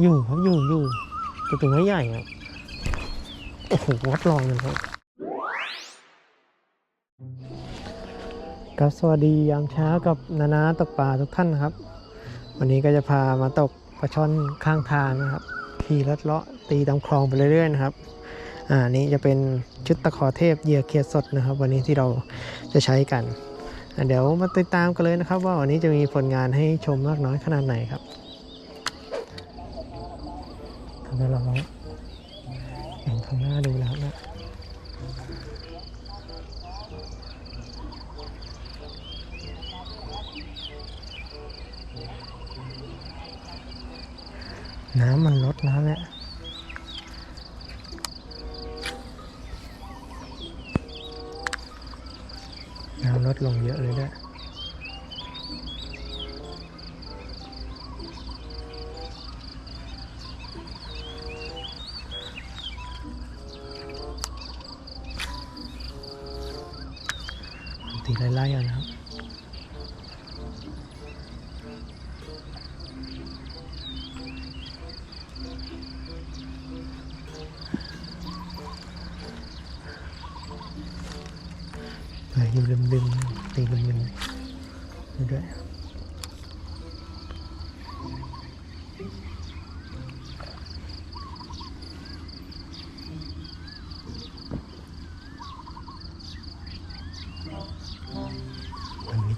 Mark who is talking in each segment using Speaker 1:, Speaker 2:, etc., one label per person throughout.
Speaker 1: อยู่ครับอยู่อยู่แต่ตัวไม่ใหญ่ครับโอ้โหวัดลองเลยครับครับสวัสดียามเช้ากับนานาตกปลาทุกท่านนะครับ วันนี้ก็จะพามาตกปลาช่อนข้างทางนะครับขี่รถเลาะตีตามคลองไปเรื่อยๆนะครับอ่านี่จะเป็นชุดตะขอเทพเหยื่อเขียดสดนะครับ วันนี้ที่เราจะใช้กัน เดี๋ยวมาติดตามกันเลยนะครับ ว่าวันนี้จะมีผลงานให้ชมมากน้อยขนาดไหนครับ ทำให้เราเห็นข้างหน้าดูแล้วนะน้ำมันลดแล้วแหละน้ำลดลงเยอะเลยด้วย ตีไล่ๆกันน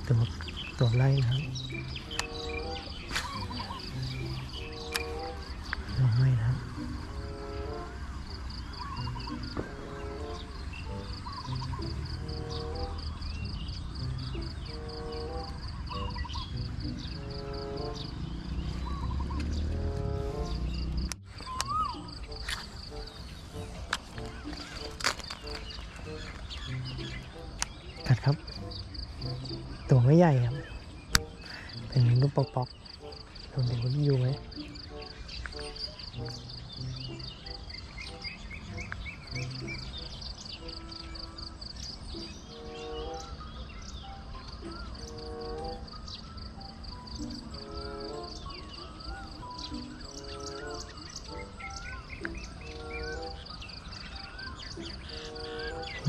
Speaker 1: ตัวตัวไล่นะครับ ไม่ใหญ่ครับ เป็นลูกปอกๆลองดูว่าอยู่ไหม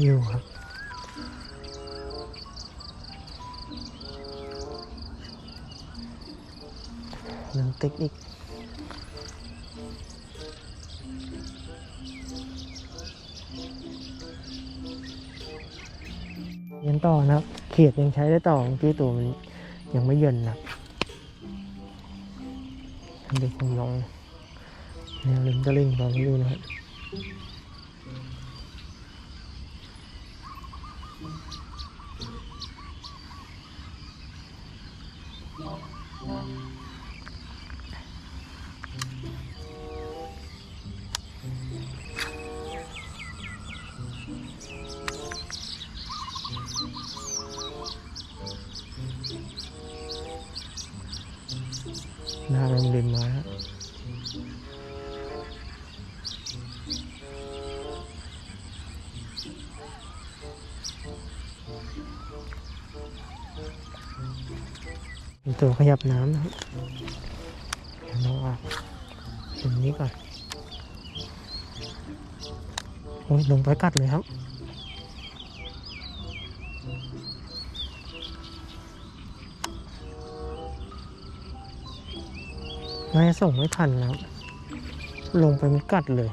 Speaker 1: อยู่ครับ ติ๊กอีกยังต่อนะครับ เขียดยังใช้ได้ต่อเมื่อกี้ตัวมันยังไม่เย็นนะเดี๋ยวผมลองแนวลิงตะลิงลองดูนะครับ หน้ามันริมมาครับเป็นตัวขยับน้ำนะครับเดี๋ยวลองออกตรงนี้ก่อน โอ้ยลงไปกัดเลยครับ น่ส่งไม่ทันแล้ว ลงไปมันกัดเลย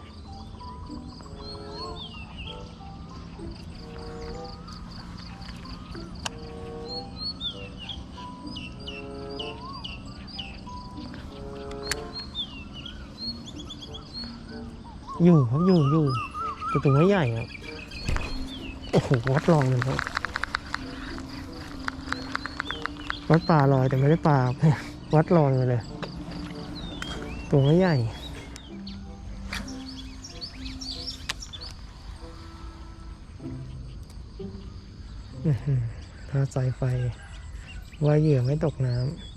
Speaker 1: อยู่ครับอยู่อยู่แต่ตัวไม่ใหญ่ครับโอ้โหวัดลองเลยครับวัดป่าลอยแต่ไม่ได้ป่าวัดลองเลย ตัวไม่ใหญ่ ถ้าสายไฟ ว่าเหยื่อไม่ตกน้ำ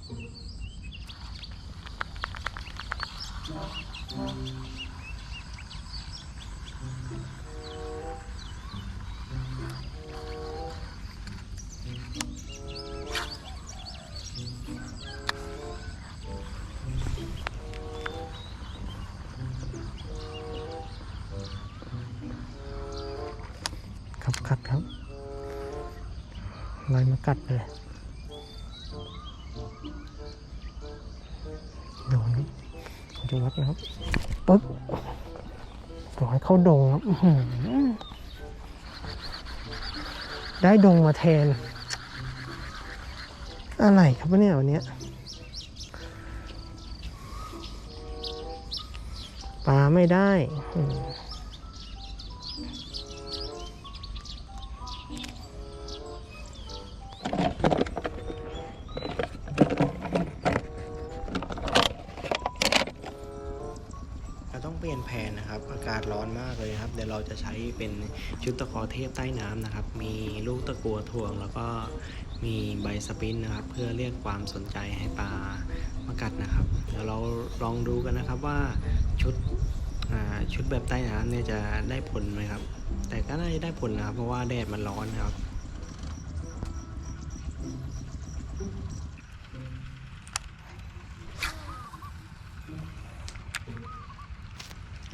Speaker 1: ไล่มากัดเลยโดนครับจะวัดนะครับปึ๊บปล่อยเข้าดงครับได้ดงมาแทน อะไรครับเนี่ยวันนี้ปลาไม่ได้ เราจะใช้เป็นชุดตะขอเทพใต้น้ำนะครับ มีลูกตะกัวถ่วง แล้วก็มีใบสปินนะครับ เพื่อเรียกความสนใจให้ปลามากัดนะครับเดี๋ยวเราลองดูกันนะครับว่าชุดชุดแบบใต้น้ำเนี่ยจะได้ผลไหมครับ แต่ก็น่าจะได้ผลนะครับ เพราะว่าแดดมันร้อนนะครับ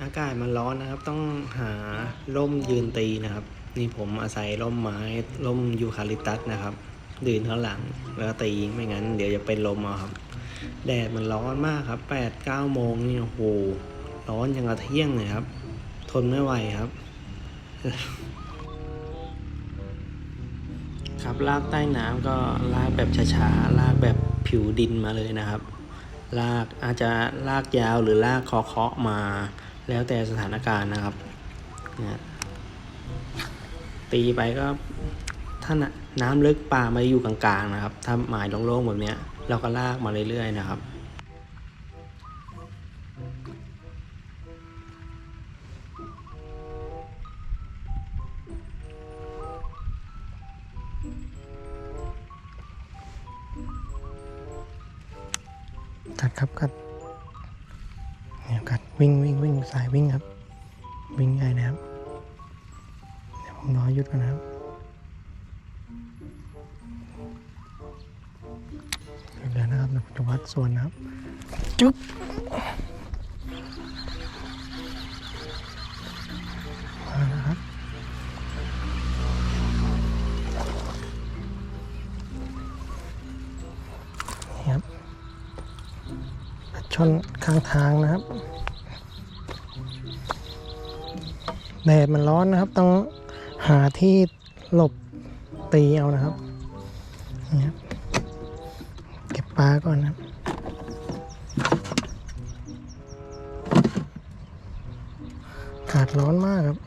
Speaker 1: อากาศมันร้อนนะครับ ต้องหาร่มยืนตีนะครับ นี่ผมอาศัยร่มไม้ร่มยูคาลิปตัสนะครับยืนข้างหลังแล้วก็ตีไม่งั้น เดี๋ยวจะเป็นลมเอาครับ แดดมันร้อนมากครับแปดเก้าโมงนี่โอ้โหร้อนยังกระเที่ยงเลยครับ ทนไม่ไหวครับ ครับลากใต้น้ำก็ลากแบบช้าๆลากแบบผิวดินมาเลยนะครับลากอาจจะลากยาวหรือลากเคาะๆมา แล้วแต่สถานการณ์นะครับนี่ยตีไปก็ถ้าน้ำลึกปลามาอยู่กลางๆนะครับ ถ้าหมายโล่งๆแบบเนี้ยเราก็ลากมาเรื่อยๆนะครับกัดครับกัด วิ่งวิ่งวิ่งสายวิ่งครับ วิ่งใหญ่นะครับเดี๋ยวผมรอหยุดก่อนนะครับหยุดแล้วนะครับเดี๋ยวผมจะวัดส่วนนะครับ จุ๊บมาแล้วครับนี่ครับช่อนข้างทางนะครับ แดดมันร้อนนะครับ ต้องหาที่หลบตีเอานะครับนี่ครับเก็บปลาก่อนนะครับอากาศร้อนมากครับ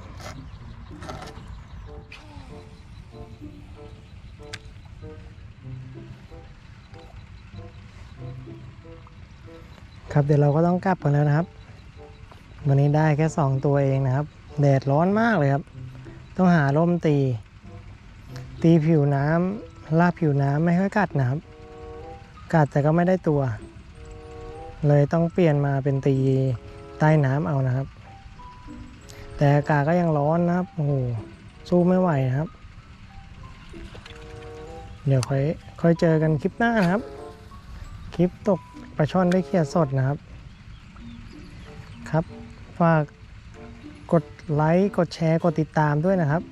Speaker 1: ครับเดี๋ยวเราก็ต้องกลับกันแล้วนะครับ วันนี้ได้แค่สองตัวเองนะครับ แดดร้อนมากเลยครับ ต้องหาร่มตี ตีผิวน้ำลากผิวน้ำไม่ค่อยกัดนะครับ กัดแต่ก็ไม่ได้ตัว เลยต้องเปลี่ยนมาเป็นตีใต้น้ำเอานะครับ แต่อากาศก็ยังร้อนนะครับโอ้โหสู้ไม่ไหวนะครับ เดี๋ยวค่อยค่อยเจอกันคลิปหน้านะครับ คลิปตกปลาช่อนได้เขียดสดนะครับ ครับฝากกด ไลค์ กดแชร์ กดติดตามด้วยนะครับ